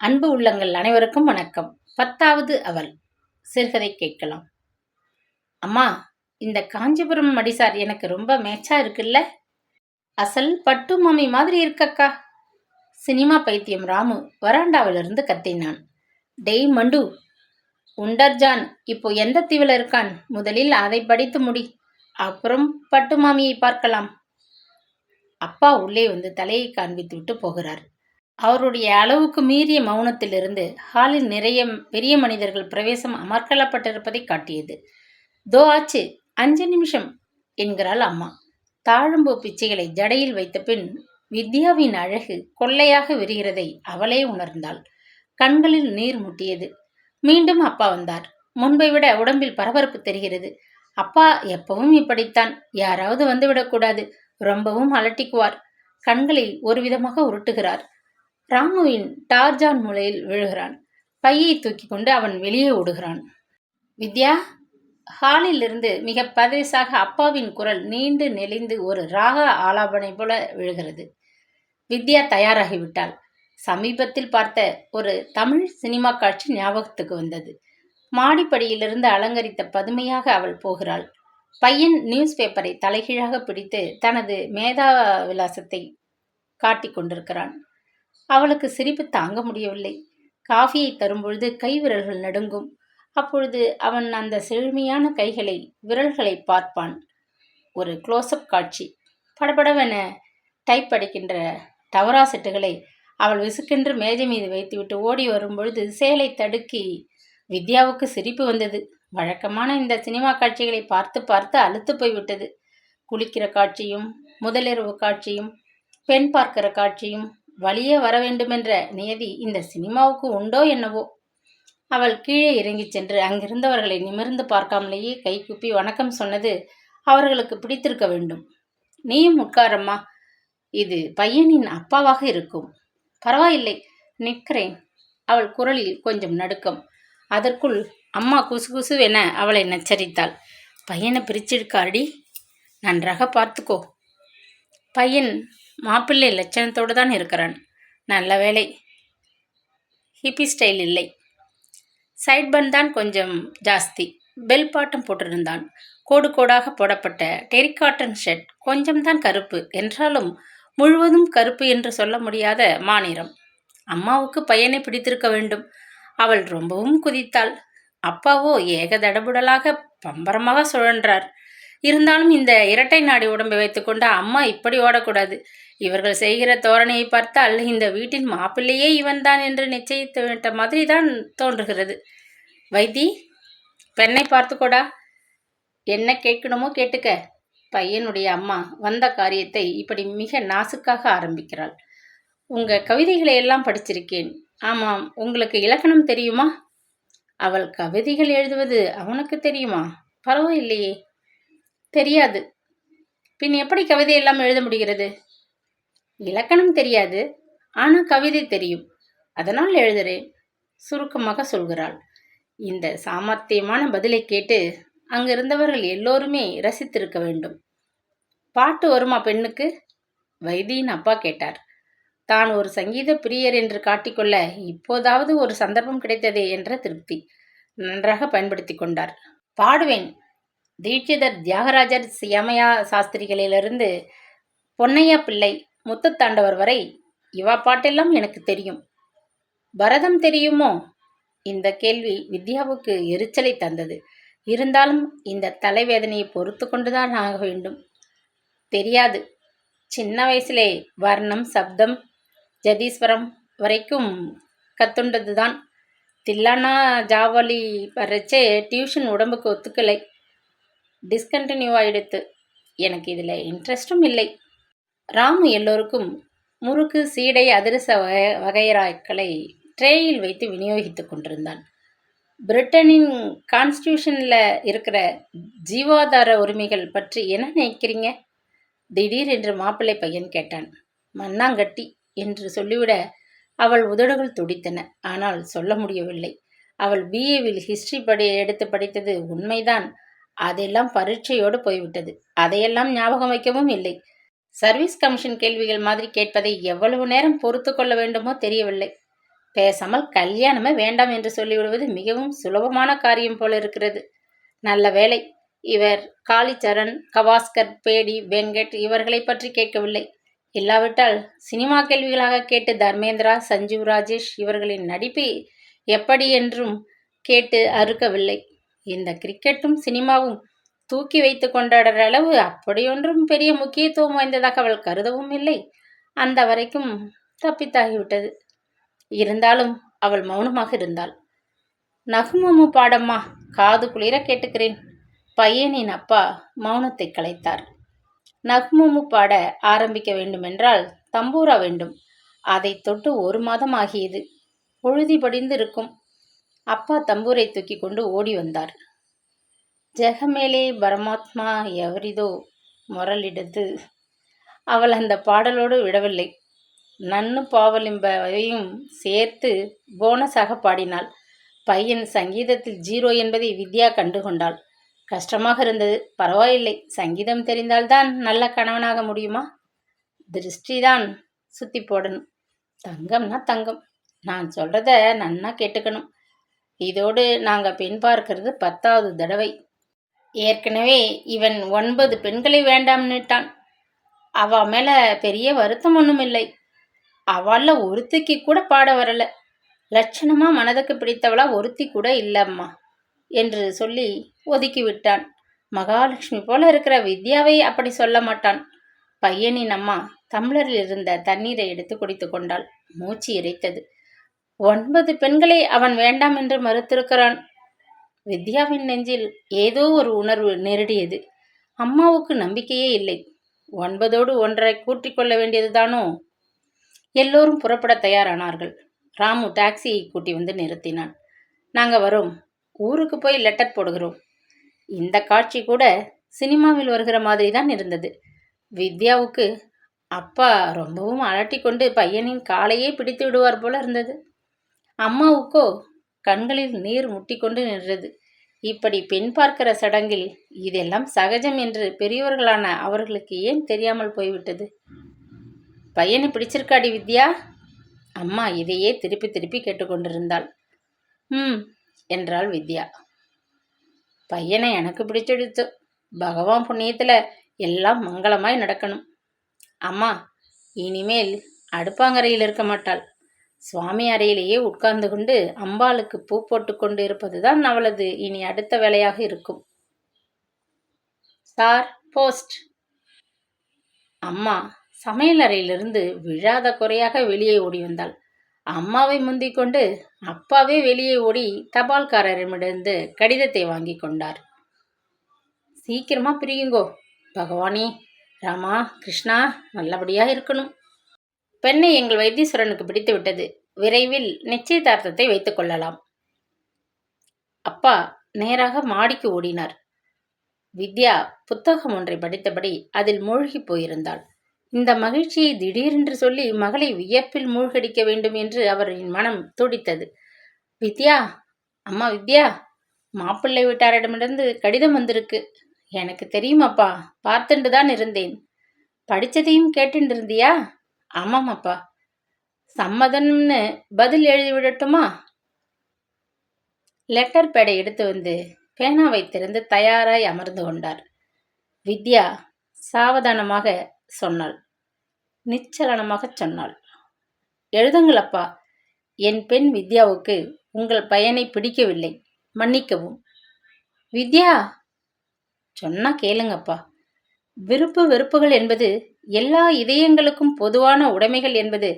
அன்பு உள்ளங்கள் அனைவருக்கும் வணக்கம். பத்தாவது அவள் சிறுகதை கேட்கலாம். அம்மா இந்த காஞ்சிபுரம் மடிசார் எனக்கு ரொம்ப மேட்சா இருக்குல்ல? அசல் பட்டு மாமி மாதிரி இருக்கக்கா? சினிமா பைத்தியம் ராமு வராண்டாவிலிருந்து கத்தினான். டெய் மண்டு உண்டர்ஜான் இப்போ எந்த தீவில் இருக்கான்? முதலில் அதை படித்து முடி. அப்புறம் பட்டு மாமியை பார்க்கலாம். அப்பா உள்ளே வந்து தலையை காண்பித்து விட்டு போகிறார். அவருடைய அளவுக்கு மீறிய மௌனத்திலிருந்து ஹாலில் நிறைய பெரிய மனிதர்கள் பிரவேசம் அமர்க்கலப்பட்டிருப்பதை காட்டியது. தோ ஆச்சு அஞ்சு நிமிஷம் என்கிறாள் அம்மா. தாழம்பூ பிச்சைகளை ஜடையில் வைத்த பின் வித்யாவின் அழகு கொள்ளையாக விரிகிறதை அவளே உணர்ந்தாள். கண்களில் நீர் முட்டியது. மீண்டும் அப்பா வந்தார். முன்பை விட உடம்பில் பரபரப்பு தெரிகிறது. அப்பா எப்பவும் இப்படித்தான். யாராவது வந்துவிடக்கூடாது. ரொம்பவும் அலட்டிக்குவார். கண்களில் ஒரு விதமாக உருட்டுகிறார். ராமுவின் டார்ஜான் மூலையில் விழுகிறான். பையை தூக்கி கொண்டு அவன் வெளியே ஓடுகிறான். வித்யா ஹாலிலிருந்து மிக பதேசாக அப்பாவின் குரல் நீண்டு நெளிந்து ஒரு ராக ஆலாபனை போல விழுகிறது. வித்யா தயாராகிவிட்டாள். சமீபத்தில் பார்த்த ஒரு தமிழ் சினிமா காட்சி ஞாபகத்துக்கு வந்தது. மாடிப்படியிலிருந்து அலங்கரித்த பதுமையாக அவள் போகிறாள். பையன் நியூஸ் பேப்பரை தலைகீழாக பிடித்து தனது மேதா விலாசத்தை காட்டிக் கொண்டிருக்கிறான். அவளுக்கு சிரிப்பு தாங்க முடியவில்லை. காஃபியை தரும்பொழுது கை விரல்கள் நடுங்கும். அப்பொழுது அவன் அந்த செழுமையான கைகளை விரல்களை பார்ப்பான். ஒரு க்ளோஸ்அப் காட்சி. படபடவென டைப் அடிக்கின்ற டவரா செட்டுகளை அவள் விசுக்கென்று மேஜை மீது வைத்துவிட்டு ஓடி வரும்பொழுது சேலை தடுக்கி வித்யாவுக்கு சிரிப்பு வந்தது. வழக்கமான இந்த சினிமா காட்சிகளை பார்த்து பார்த்து அழுத்து போய்விட்டது குளிக்கிற காட்சியும் முதலிரவு காட்சியும் பெண் பார்க்கிற காட்சியும் வழியே வர வேண்டுமென்ற நியதி இந்த சினிமாவுக்கு உண்டோ என்னவோ? அவள் கீழே இறங்கிச் சென்று அங்கிருந்தவர்களை நிமிர்ந்து பார்க்காமலேயே கைகூப்பி வணக்கம் சொன்னது அவர்களுக்கு பிடித்திருக்க வேண்டும். நீயும் உட்காரம்மா. இது பையனின் அப்பாவாக இருக்கும். பரவாயில்லை நிற்கிறேன். அவள் குரலில் கொஞ்சம் நடுக்கம். அதற்குள் அம்மா குசு குசுவென அவளை நச்சரித்தாள். பையனை பிரிச்சிருக்காடி நன்றாக பார்த்துக்கோ. பையன் மாப்பிள்ளை லட்சணத்தோடு தான் இருக்கிறான். நல்ல வேலை ஹிப்பி ஸ்டைல் இல்லை. சைட் பன் தான் கொஞ்சம் ஜாஸ்தி. பெல் பாட்டம் போட்டிருந்தான். கோடு கோடாக போடப்பட்ட டெரிகாட்டன் ஷர்ட் கொஞ்சம்தான் கருப்பு. என்றாலும் முழுவதும் கருப்பு என்று சொல்ல முடியாத மாநிறம். அம்மாவுக்கு பையனை பிடித்திருக்க வேண்டும். அவள் ரொம்பவும் குதித்தாள். அப்பாவோ ஏக தடபுடலாக பம்பரமாக சுழன்றார். இருந்தாலும் இந்த இரட்டை நாடி உடம்பை வைத்துக்கொண்டு அம்மா இப்படி ஓடக்கூடாது. இவர்கள் செய்கிற தோரணையை பார்த்தால் இந்த வீட்டின் மாப்பிள்ளையே இவன்தான் என்று நிச்சயித்து விட்ட மாதிரி தான் தோன்றுகிறது. வைத்தி பெண்ணை பார்த்துக்கோடா. என்ன கேட்கணுமோ கேட்டுக்க. பையனுடைய அம்மா வந்த காரியத்தை இப்படி மிக நாசுக்காக ஆரம்பிக்கிறாள். உங்கள் கவிதைகளை எல்லாம் படிச்சிருக்கேன். ஆமாம் உங்களுக்கு இலக்கணம் தெரியுமா? அவள் கவிதைகள் எழுதுவது அவனுக்கு தெரியுமா? பரவாயில்லையே. தெரியாது. பின் எப்படி கவிதை எல்லாம் எழுத முடிகிறது? இலக்கணம் தெரியாது ஆனால் கவிதை தெரியும். அதனால் எழுதுறேன் சுருக்கமாக சொல்கிறாள். இந்த சாமர்த்தியமான பதிலை கேட்டு அங்கிருந்தவர்கள் எல்லோருமே ரசித்திருக்க வேண்டும். பாட்டு வருமா பெண்ணுக்கு? வைத்தியின் அப்பா கேட்டார். தான் ஒரு சங்கீத பிரியர் என்று காட்டிக்கொள்ள இப்போதாவது ஒரு சந்தர்ப்பம் கிடைத்ததே என்ற திருப்தி. நன்றாக பயன்படுத்தி கொண்டார். பாடுவேன். தீட்சிதர் தியாகராஜர் சியமயா சாஸ்திரிகளிலிருந்து பொன்னையா பிள்ளை முத்துத்தாண்டவர் வரை இவா பாட்டெல்லாம் எனக்கு தெரியும். பரதம் தெரியுமோ? இந்த கேள்வி வித்யாவுக்கு எரிச்சலை தந்தது. இருந்தாலும் இந்த தலைவேதனையை பொறுத்து கொண்டுதான் ஆக வேண்டும். தெரியாது. சின்ன வயசுலே வர்ணம் சப்தம் ஜதீஸ்வரம் வரைக்கும் கத்துண்டது தான் தில்லானா ஜாவலி வரைச்சே டியூஷன் உடம்புக்கு ஒத்துக்கலை. டிஸ்கண்டினியூ ஆயிடுத்து எனக்கு இதில் இன்ட்ரெஸ்ட்டும் இல்லை. ராமு எல்லோருக்கும் முறுக்கு சீடை அதிரச வகை வகைராக்களை ட்ரேயில் வைத்து விநியோகித்து கொண்டிருந்தான். பிரிட்டனின் கான்ஸ்டியூஷனில் இருக்கிற ஜீவாதார உரிமைகள் பற்றி என்ன நினைக்கிறீங்க? திடீர் என்று மாப்பிள்ளை பையன் கேட்டான். மண்ணாங்கட்டி என்று சொல்லிவிட அவள் உதடுகள் துடித்தன. ஆனால் சொல்ல முடியவில்லை. அவள் பிஏவில் ஹிஸ்டரி படி எடுத்து படித்தது உண்மைதான். அதெல்லாம் பரீட்சையோடு போய்விட்டது. அதையெல்லாம் ஞாபகம் வைக்கவும் இல்லை. சர்வீஸ் கமிஷன் கேள்விகள் மாதிரி கேட்பதை எவ்வளவு நேரம் பொறுத்து கொள்ள வேண்டுமோ தெரியவில்லை. பேசாமல் கல்யாணமே வேண்டாம் என்று சொல்லிவிடுவது மிகவும் சுலபமான காரியம் போல இருக்கிறது. நல்ல வேலை இவர் காளிச்சரண் கவாஸ்கர் பேடி வெங்கட் இவர்களை பற்றி கேட்கவில்லை. இல்லாவிட்டால் சினிமா கேள்விகளாக கேட்டு தர்மேந்திரா சஞ்சீவ் ராஜேஷ் இவர்களின் நடிப்பு எப்படி என்றும் கேட்டு அறுக்கவில்லை. இந்த கிரிக்கெட்டும் சினிமாவும் தூக்கி வைத்து கொண்டாடுற அளவு அப்படியொன்றும் பெரிய முக்கியத்துவம் வாய்ந்ததாக அவள் கருதவும் இல்லை. அந்த வரைக்கும் தப்பித்தாகிவிட்டது. இருந்தாலும் அவள் மௌனமாக இருந்தாள். நகுமமு பாடம்மா காது குளிர கேட்டுக்கிறேன். பையனின் அப்பா மௌனத்தை கலைத்தார். நகுமமு பாட ஆரம்பிக்க வேண்டுமென்றால் தம்பூரா வேண்டும். அதை தொட்டு ஒரு மாதம் ஆகியது. பொழுதி படிந்து இருக்கும் அப்பா தம்பூரை தூக்கி கொண்டு ஓடி வந்தார். ஜெகமேலே பரமாத்மா எவரிதோ முரளிடது. அவள் அந்த பாடலோடு விடவில்லை. நன்னு பாவலிம்பையும் சேர்த்து போனஸாக பாடினாள். பையன் சங்கீதத்தில் ஜீரோ என்பதை வித்யா கண்டுகொண்டாள் கஷ்டமாக இருந்தது. பரவாயில்லை. சங்கீதம் தெரிந்தால்தான் நல்ல கணவனாக முடியுமா? திருஷ்டிதான். சுத்தி போடணும். தங்கம்னா தங்கம். நான் சொல்கிறத நன்னா கேட்டுக்கணும். இதோடு நாங்கள் பெண் பார்க்கிறது பத்தாவது தடவை. ஏற்கனவே இவன் ஒன்பது பெண்களை வேண்டாம்னுட்டான் அவ மேல பெரிய வருத்தம் ஒன்றும் இல்லை. அவள ஒருத்திக்கு கூட பாட வரல. லட்சணமா மனதுக்கு பிடித்தவளா ஒருத்தி கூட இல்லம்மா என்று சொல்லி ஒதுக்கி விட்டான். மகாலட்சுமி போல இருக்கிற வித்யாவை அப்படி சொல்ல மாட்டான். பையனின் அம்மா தம்ளரில் இருந்த தண்ணீரை எடுத்து குடித்து கொண்டாள். மூச்சு இறைத்தது. ஒன்பது பெண்களை அவன் வேண்டாம் என்று மறுத்திருக்கிறான். வித்யாவின் நெஞ்சில் ஏதோ ஒரு உணர்வு நெருடியது. அம்மாவுக்கு நம்பிக்கையே இல்லை. ஒன்பதோடு ஒன்றை கூட்டிக் கொள்ள வேண்டியதுதானோ எல்லோரும் புறப்பட தயாரானார்கள். ராமு டாக்ஸியை கூட்டி வந்து நிறுத்தினான். நாங்கள் வரோம். ஊருக்கு போய் லெட்டர் போடுகிறோம். இந்த காட்சி கூட சினிமாவில் வருகிற மாதிரி தான் இருந்தது. வித்யாவுக்கு அப்பா ரொம்பவும் அலட்டி கொண்டு பையனின் காலையே பிடித்து விடுவார் போல இருந்தது. அம்மாவுக்கோ கண்களில் நீர் முட்டிக்கொண்டு நின்றது. இப்படி பெண் பார்க்கிற சடங்கில் இதெல்லாம் சகஜம் என்று பெரியவர்களான அவர்களுக்கு ஏன் தெரியாமல் போய்விட்டது? பையனை பிடிச்சிருக்காடி வித்யா? அம்மா இதையே திருப்பி திருப்பி கேட்டுக்கொண்டிருந்தாள். ம் என்றாள் வித்யா. பையனை எனக்கு பிடிச்சிடுத்து பகவான் புண்ணியத்தில் எல்லாம் மங்களமாய் நடக்கணும். அம்மா இனிமேல் அடுப்பாங்கரையில் இருக்க மாட்டாள். சுவாமி அறையிலேயே உட்கார்ந்து கொண்டு அம்பாளுக்கு பூ போட்டு கொண்டு இருப்பதுதான் அவளது இனி அடுத்த வேலையாக இருக்கும். Sir post. அம்மா சமையல் அறையிலிருந்து விழாத குறையாக வெளியே ஓடி வந்தாள். அம்மாவை முந்திக் கொண்டு அப்பாவே வெளியே ஓடி தபால்காரரிடமிருந்து கடிதத்தை வாங்கி கொண்டார். சீக்கிரமா பிரியுங்கோ. பகவானே ராமா கிருஷ்ணா நல்லபடியாக இருக்கணும். பெண்ணை எங்கள் வைத்தீஸ்வரனுக்கு பிடித்து விட்டது விரைவில் நிச்சயதார்த்தத்தை வைத்துக் கொள்ளலாம். அப்பா நேராக மாடிக்கு ஓடினார். வித்யா புத்தகம் ஒன்றை படித்தபடி அதில் மூழ்கி போயிருந்தாள். இந்த மகிழ்ச்சியை திடீரென்று சொல்லி மகளை வியப்பில் மூழ்கடிக்க வேண்டும் என்று அவரின் மனம் துடித்தது. வித்யா அம்மா வித்யா மாப்பிள்ளை வீட்டாரிடமிருந்து கடிதம் வந்திருக்கு. எனக்கு தெரியுமாப்பா பார்த்துட்டு தான் இருந்தேன். படித்ததையும் கேட்டுட்டு இருந்தியா ஆமாமாப்பா. சம்மதம்னு பதில் எழுதி விடட்டுமா? லெட்டர் பேடை எடுத்து வந்து பேனாவை திறந்து தயாராய் அமர்ந்து கொண்டார். வித்யா சாவதானமாக சொன்னாள். நிச்சலனமாக சொன்னாள். எழுதுங்களப்பா. என் பெண் வித்யாவுக்கு உங்கள் பையனை பிடிக்கவில்லை. மன்னிக்கவும். வித்யா! சொன்னா கேளுங்கப்பா. விருப்பு வெறுப்புகள் என்பது எல்லா இதயங்களுக்கும் பொதுவான உடைமைகள் என்பது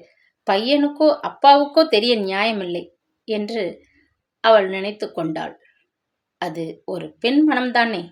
பையனுக்கோ அப்பாவுக்கோ தெரிய நியாயமில்லை என்று அவள் நினைத்து கொண்டாள். அது ஒரு பெண் மனம்தானே?